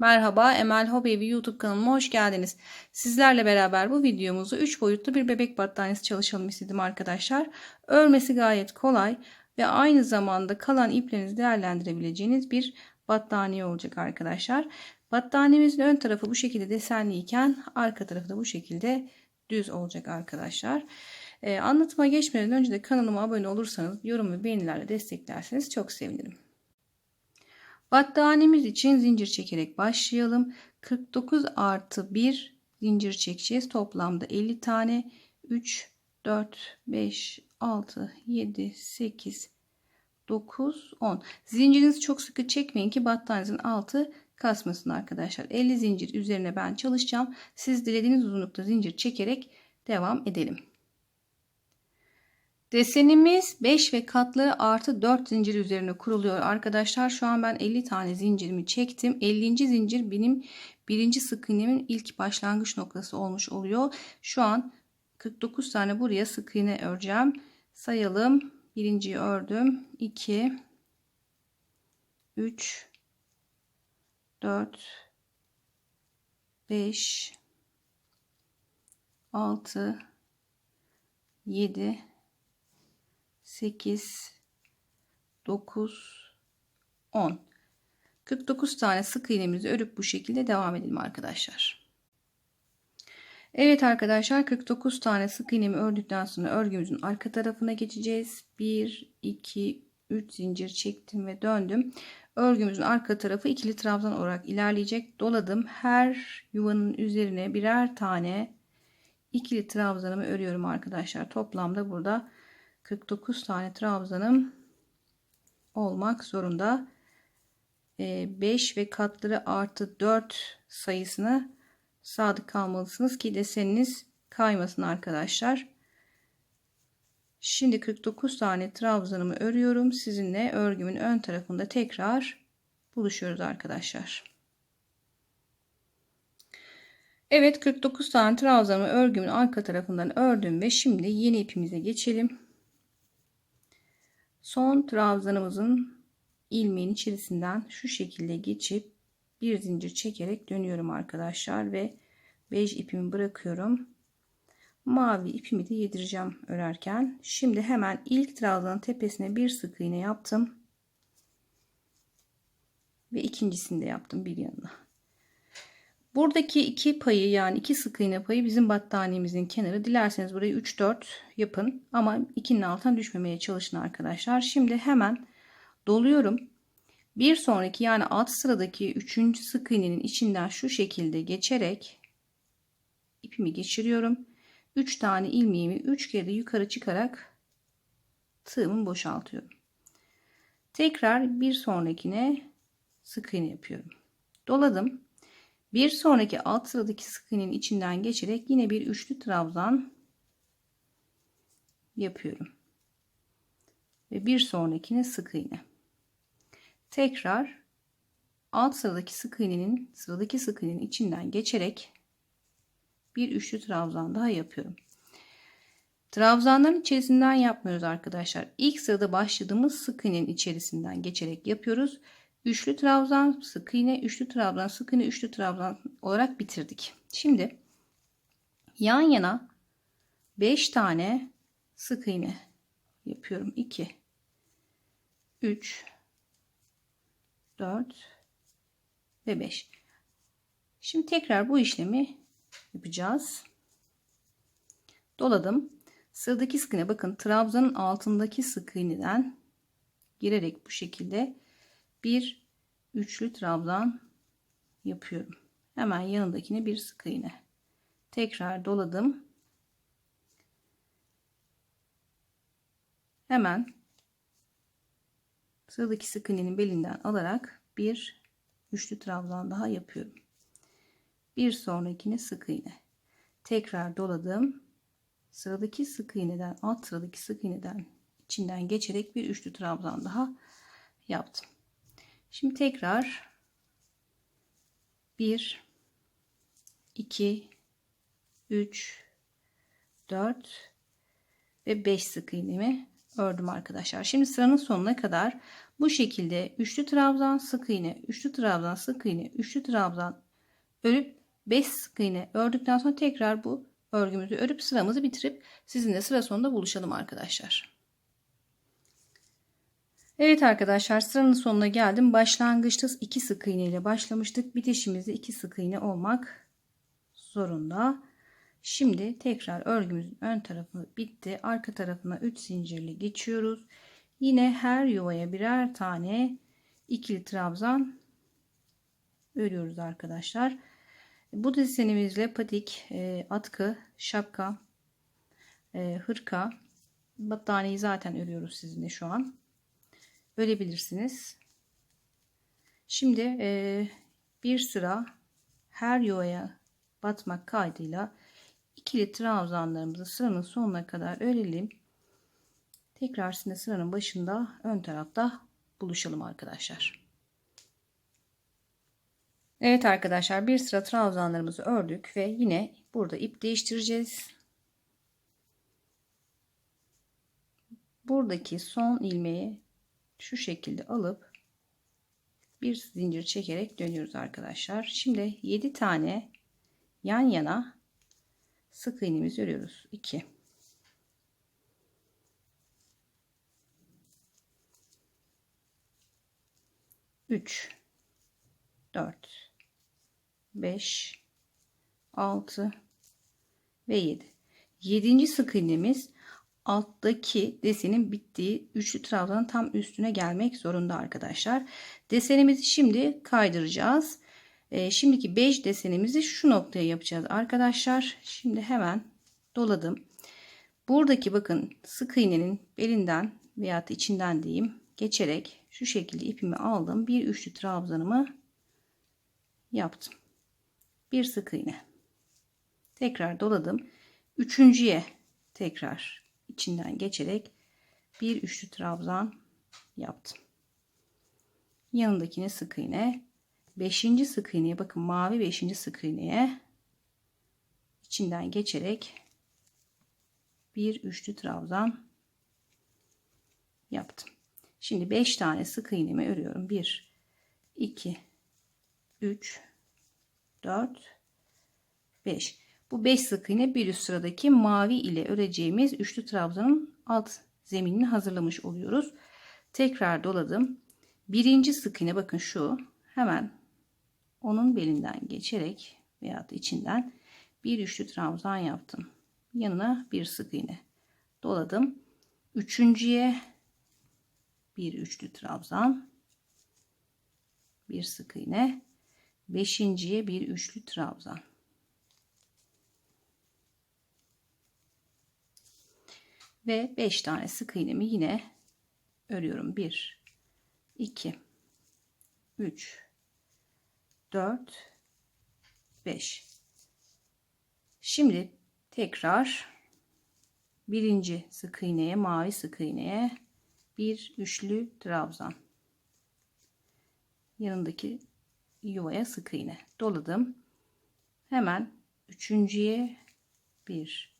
Merhaba Emel Hobevi YouTube kanalıma hoş geldiniz. Sizlerle beraber bu videomuzu 3 boyutlu bir bebek battaniyesi çalışalım istedim arkadaşlar. Örmesi gayet kolay ve aynı zamanda kalan iplerinizi değerlendirebileceğiniz bir battaniye olacak arkadaşlar. Battaniyemizin ön tarafı bu şekilde desenli iken arka tarafı da bu şekilde düz olacak arkadaşlar. Ee, anlatıma geçmeden önce de kanalıma abone olursanız yorum ve beğenilerle desteklerseniz çok sevinirim. Battaniyemiz için zincir çekerek başlayalım. 49 artı 1 zincir çekeceğiz. Toplamda 50 tane. 3, 4, 5, 6, 7, 8, 9, 10. Zincirinizi çok sıkı çekmeyin ki battaniyenizin altı kasmasın arkadaşlar. 50 zincir üzerine ben çalışacağım. Siz dilediğiniz uzunlukta zincir çekerek devam edelim. Desenimiz 5 ve katları artı 4 zincir üzerine kuruluyor arkadaşlar. Şu an ben 50 tane zincirimi çektim. 50. zincir benim birinci sık iğnemin ilk başlangıç noktası olmuş oluyor. Şu an 49 tane buraya sık iğne öreceğim. Sayalım. Birinciyi ördüm. 2 3 4 5 6 7 8 9 10 49 tane sık iğnemizi örüp bu şekilde devam edelim arkadaşlar. Evet arkadaşlar 49 tane sık iğnemi ördükten sonra örgümüzün arka tarafına geçeceğiz. 1 2 3 zincir çektim ve döndüm. Örgümüzün arka tarafı ikili trabzan olarak ilerleyecek. Doladım. Her yuvanın üzerine birer tane ikili trabzanımı örüyorum arkadaşlar. Toplamda burada 49 tane trabzanım olmak zorunda. 5 ve katları artı 4 sayısını sadık kalmalısınız ki deseniniz kaymasın arkadaşlar. Şimdi 49 tane trabzanımı örüyorum. Sizinle örgümün ön tarafında tekrar buluşuyoruz arkadaşlar. Evet 49 tane trabzanımı örgümün arka tarafından ördüm ve şimdi yeni ipimize geçelim. Son trabzanımızın ilmeğin içerisinden şu şekilde geçip bir zincir çekerek dönüyorum arkadaşlar ve bej ipimi bırakıyorum. Mavi ipimi de yedireceğim örerken. Şimdi hemen ilk trabzanın tepesine bir sık iğne yaptım. Ve ikincisini de yaptım bir yanına. Buradaki iki payı yani iki sık iğne payı bizim battaniyemizin kenarı. Dilerseniz burayı 3-4 yapın ama ikinin altına düşmemeye çalışın arkadaşlar. Şimdi hemen doluyorum. Bir sonraki yani alt sıradaki üçüncü sık iğnenin içinden şu şekilde geçerek ipimi geçiriyorum. 3 tane ilmeğimi 3 kere yukarı çıkarak tığımı boşaltıyorum. Tekrar bir sonrakine sık iğne yapıyorum. Doladım. Bir sonraki alt sıradaki sık iğnenin içinden geçerek yine bir üçlü trabzan yapıyorum. Ve bir sonrakine sık iğne. Tekrar alt sıradaki sık iğnenin sıradaki sık iğnenin içinden geçerek bir üçlü trabzan daha yapıyorum. Trabzanların içerisinden yapmıyoruz arkadaşlar. İlk sırada başladığımız sık iğnenin içerisinden geçerek yapıyoruz. Üçlü trabzan, sık iğne, üçlü trabzan, sık iğne, üçlü trabzan olarak bitirdik. Şimdi yan yana 5 tane sık iğne yapıyorum. 2 3 4 ve 5. Şimdi tekrar bu işlemi yapacağız. Doladım. Sıradaki sık iğne bakın trabzanın altındaki sık iğneden girerek bu şekilde bir üçlü trabzan yapıyorum. Hemen yanındakine bir sık iğne. Tekrar doladım. Hemen sıradaki sık iğnenin belinden alarak bir üçlü trabzan daha yapıyorum. Bir sonrakine sık iğne. Tekrar doladım. Sıradaki sık iğneden alt sıradaki sık iğneden içinden geçerek bir üçlü trabzan daha yaptım. Şimdi tekrar 1 2 3 4 ve 5 sık iğnemi ördüm arkadaşlar. Şimdi sıranın sonuna kadar bu şekilde üçlü trabzan sık iğne, üçlü trabzan sık iğne, üçlü trabzan örüp 5 sık iğne ördükten sonra tekrar bu örgümüzü örüp sıramızı bitirip sizinle sıra sonunda buluşalım arkadaşlar. Evet arkadaşlar sıranın sonuna geldim. Başlangıçta 2 sık iğne ile başlamıştık. Bitişimizde 2 sık iğne olmak zorunda. Şimdi tekrar örgümüzün ön tarafı bitti. Arka tarafına 3 zincirli geçiyoruz. Yine her yuvaya birer tane ikili trabzan örüyoruz arkadaşlar. Bu desenimizle patik, e, atkı, şapka, e, hırka, battaniyeyi zaten örüyoruz sizinle şu an. Örebilirsiniz. Şimdi e, bir sıra her yuvaya batmak kaydıyla ikili trabzanlarımızı sıranın sonuna kadar örelim. Tekrar sizinle sıranın başında ön tarafta buluşalım arkadaşlar. Evet arkadaşlar bir sıra trabzanlarımızı ördük ve yine burada ip değiştireceğiz. Buradaki son ilmeği şu şekilde alıp bir zincir çekerek dönüyoruz arkadaşlar. Şimdi 7 tane yan yana sık iğnemizi örüyoruz. 2 3 4 5 6 ve 7 7. sık iğnemiz alttaki desenin bittiği üçlü trabzanın tam üstüne gelmek zorunda arkadaşlar. Desenimizi şimdi kaydıracağız. E, şimdiki 5 desenimizi şu noktaya yapacağız arkadaşlar. Şimdi hemen doladım. Buradaki bakın sık iğnenin belinden veya içinden diyeyim geçerek şu şekilde ipimi aldım. Bir üçlü trabzanımı yaptım. Bir sık iğne. Tekrar doladım. Üçüncüye tekrar içinden geçerek bir üçlü trabzan yaptım. Yanındakine sık iğne. Beşinci sık iğneye bakın mavi beşinci sık iğneye içinden geçerek bir üçlü trabzan yaptım. Şimdi 5 tane sık iğnemi örüyorum. 1 2 3 4 5 bu 5 sık iğne bir üst sıradaki mavi ile öreceğimiz üçlü trabzanın alt zeminini hazırlamış oluyoruz. Tekrar doladım. Birinci sık iğne bakın şu hemen onun belinden geçerek veya içinden bir üçlü trabzan yaptım. Yanına bir sık iğne doladım. Üçüncüye bir üçlü trabzan bir sık iğne beşinciye bir üçlü trabzan ve 5 tane sık iğnemi yine örüyorum. 1 2 3 4 5 şimdi tekrar birinci sık iğneye mavi sık iğneye bir üçlü trabzan. Yanındaki yuvaya sık iğne. Doladım. Hemen üçüncüye bir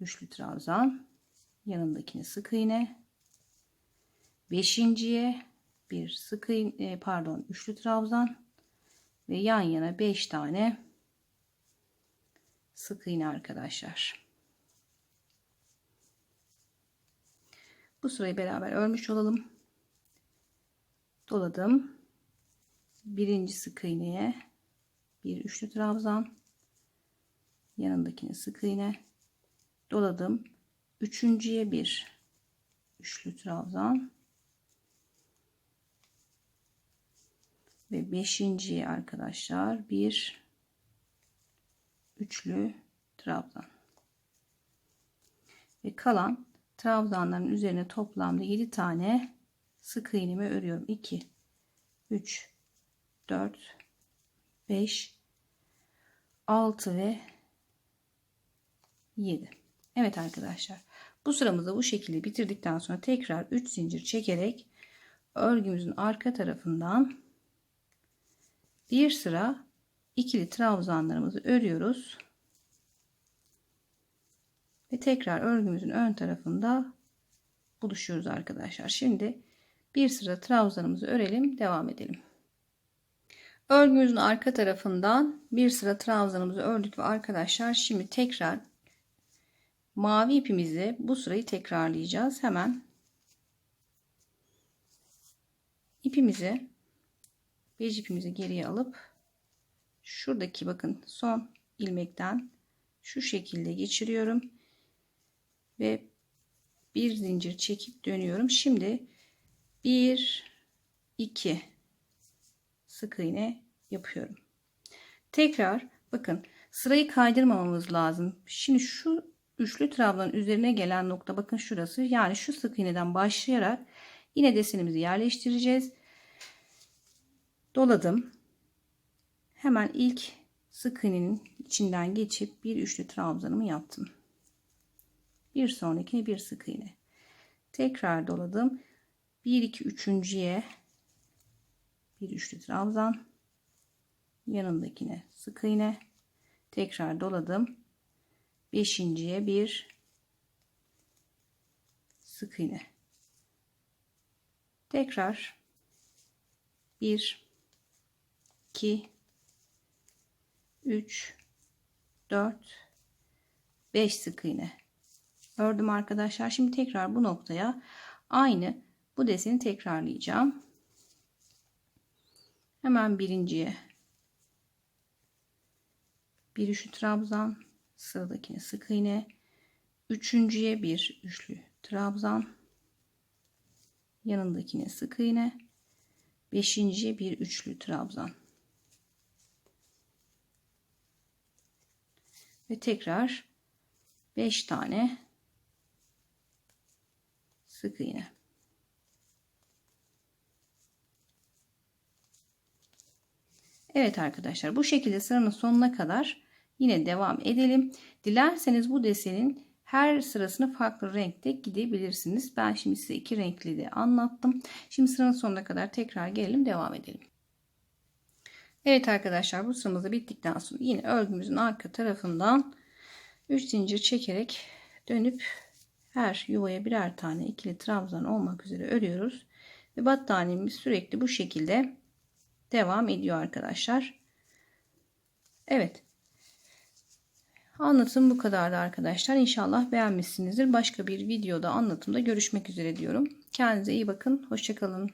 üçlü trabzan yanındakini sık iğne. Beşinciye bir sık iğne pardon üçlü trabzan. Ve yan yana beş tane sık iğne arkadaşlar. Bu sırayı beraber örmüş olalım. Doladım. Birinci sık iğneye bir üçlü trabzan. Yanındakini sık iğne. Doladım üçüncüye bir. Üçlü trabzan. Ve beşinciye arkadaşlar bir. Üçlü trabzan. Ve kalan trabzanların üzerine toplamda 7 tane sık iğnemi örüyorum. 2 3 4 5 6 ve 7 Evet arkadaşlar bu sıramızı bu şekilde bitirdikten sonra tekrar 3 zincir çekerek örgümüzün arka tarafından bir sıra ikili trabzanlarımızı örüyoruz. Ve tekrar örgümüzün ön tarafında buluşuyoruz arkadaşlar. Şimdi bir sıra trabzanımızı örelim. Devam edelim. Örgümüzün arka tarafından bir sıra trabzanımızı ördük ve arkadaşlar şimdi tekrar mavi ipimizi bu sırayı tekrarlayacağız. Hemen ipimizi bej ipimizi geriye alıp şuradaki bakın son ilmekten şu şekilde geçiriyorum ve bir zincir çekip dönüyorum. Şimdi 1 2 sık iğne yapıyorum. Tekrar bakın sırayı kaydırmamamız lazım. Şimdi şu üçlü trabzanın üzerine gelen nokta bakın şurası. Yani şu sık iğneden başlayarak yine desenimizi yerleştireceğiz. Doladım. Hemen ilk sık iğnenin içinden geçip bir üçlü trabzanımı yaptım. Bir sonrakine bir sık iğne. Tekrar doladım. 1 2 üçüncüye bir üçlü trabzan yanındakine sık iğne tekrar doladım beşinciye bir sık iğne. Tekrar bir iki üç dört beş sık iğne. Ördüm arkadaşlar. Şimdi tekrar bu noktaya aynı bu deseni tekrarlayacağım. Hemen birinciye. Bir üçlü trabzan sıradakine sık iğne. Üçüncüye bir üçlü trabzan. Yanındakine sık iğne. Beşinciye bir üçlü trabzan. Ve tekrar 5 tane sık iğne. Evet arkadaşlar bu şekilde sıranın sonuna kadar yine devam edelim. Dilerseniz bu desenin her sırasını farklı renkte gidebilirsiniz. Ben şimdi size iki renkli de anlattım. Şimdi sıranın sonuna kadar tekrar gelelim devam edelim. Evet arkadaşlar bu sıramız da bittikten sonra yine örgümüzün arka tarafından 3 zincir çekerek dönüp her yuvaya birer tane ikili trabzan olmak üzere örüyoruz. Ve battaniyemiz sürekli bu şekilde devam ediyor arkadaşlar. Evet. Anlatım bu kadardı arkadaşlar. İnşallah beğenmişsinizdir. Başka bir videoda anlatımda görüşmek üzere diyorum. Kendinize iyi bakın. Hoşçakalın.